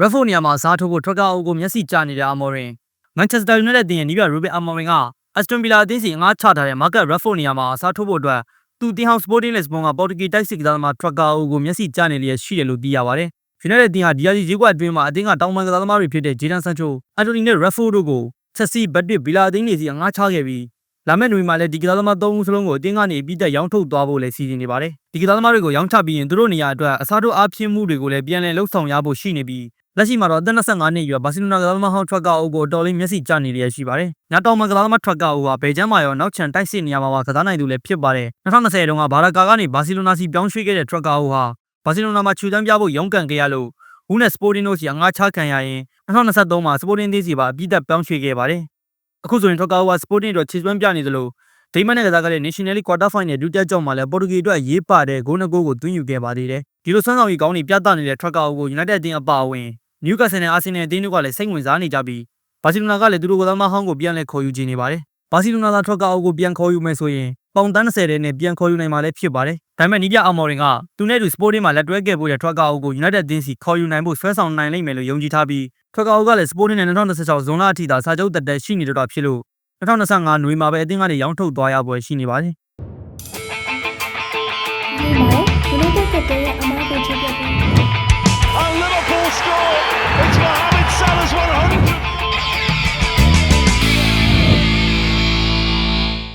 ရက်ဖို့နေရာမှာစားထိုးဖို့ထရကာအိုကိုမျက်စိကျနေတဲ့အမော်ရင်မန်ချက်စတာယူနိုက်တက်တင်ရဲ့နီးပြရူဘင်အမော်ရင်ကအက်စတွန်ဗီလာအသင်းစီငါးချထားတဲ့မာကတ်ရက်ဖို့နေရာမှာစားထိုးဖို့အတွက်သူတင်ဟောင်စပိုတင်းလစ်ဘွန်ကပေါ်တူဂီတိုက်စစ်ကစားသမားထရကာအိုကိုမျက်စိကျနေလျက်ရှိတယ်လို့သိရပါတယ်။ယူနိုက်တက်တင်ဟာဒီယာစီဈေးကွက်အတွင်းမှာအသင်းကတောင်ပန်ကစားသမားတွေဖြစ်တဲ့ဂျေဒန်ဆန်ချိုအန်တိုနီနဲ့ရက်ဖို့တို့ကိုဆက်စီဘတ်တစ်ဗီလာအသင်းတွေစီငါးချခဲ့ပြီးလာမယ့်နွေမှာလည်းဒီကစားသမား၃ဦးစလုံးကိုအတင်းကနေပြီးတက်ရောင်းထုတ်သွားဖို့လည်းစီစဉ်နေပါတယ်။ဒီကစားသမားတွေကိုရောင်းချပြီးရင်သူတို့နေရာအတွက်အစားထိုးအားဖြည့်မှုတွေကိုလည်းပြန်လည်လှုပ်ဆောင်ရဖို့ရှိနေပြီး လက်ရှိမှာတော့အသက်25နှစ်အရွယ်ဘာစီလိုနာကစားသမားဟောင်းထရက်ကာအိုကိုတော်လေးမျက်စိကျနေရရှိပါတယ်။ညတောင်မှာကစားသမားထရက်ကာအိုဟာဘယ်ချမ်းမှာရောနောက်ချန်တိုက်စစ်နေရာမှာပါကစားနိုင်သူလည်းဖြစ်ပါတယ်။2020တုန်းကဘာရာကာကနေဘာစီလိုနာစီပြောင်းရွှေ့ခဲ့တဲ့ထရက်ကာအိုဟာဘာစီလိုနာမှာခြူတန်းပြဖို့ရုန်းကန်ခဲ့ရလို့ဝူးနဲ့စပိုတင်းတို့စီအငှားချခံရရင်2023မှာစပိုတင်းသေးစီပါအပြည့်သက်ပြောင်းရွှေ့ခဲ့ပါတယ်။အခုဆိုရင်ထရက်ကာအိုဟာစပိုတင်းတို့ခြေစွမ်းပြနေသလိုဒိမန်နဲ့ကစားခဲ့တဲ့ National League Quarter Final ဒုတိယကြောင်းမှာလည်းပေါ်တူဂီအတွက်ရေးပါတဲ့ဂိုးနှစ်ဂိုးကိုသွင်းယူခဲ့ပါသေးတယ်။ဒီလိုဆွမ်းဆောင်ရည်ကောင်းတွေပြသနေတဲ့ Tracker ကို United အသင်းအပါအဝင် Newcastle နဲ့ Arsenal အသင်းတို့ကလည်းစိတ်ဝင်စားနေကြပြီးဘာစီလိုနာကလည်းသူတို့ကစားမဟောင်းကိုပြန်လဲခေါ်ယူခြင်းနေပါတယ်။ဘာစီလိုနာက Tracker ကိုပြန်ခေါ်ယူမယ်ဆိုရင်ပေါင်တန်း30တဲ့နဲ့ပြန်ခေါ်ယူနိုင်မှာလည်းဖြစ်ပါတယ်။ဒါပေမဲ့နီးပြအောင်မော်ရင်ကသူနဲ့သူ Sporting မှာလက်တွဲခဲ့ဖို့တဲ့ Tracker ကို United အသင်းစီခေါ်ယူနိုင်ဖို့ဆွဲဆောင်နိုင်လိမ့်မယ်လို့ယုံကြည်ထားပြီး Tracker ကလည်း Sporting နဲ့2026ဇွန်လအထိသာစာချုပ်တက်တက်ရှိနေတော့တာဖြစ်လို့2025နွေမှာပဲအသင်းကနေရောင်းထုတ်သွားရပွဲရှိနေပါတယ်ဒီမှာယူနိုက်တက်ကတည်းကအမားကိုချပြပေး And Liverpool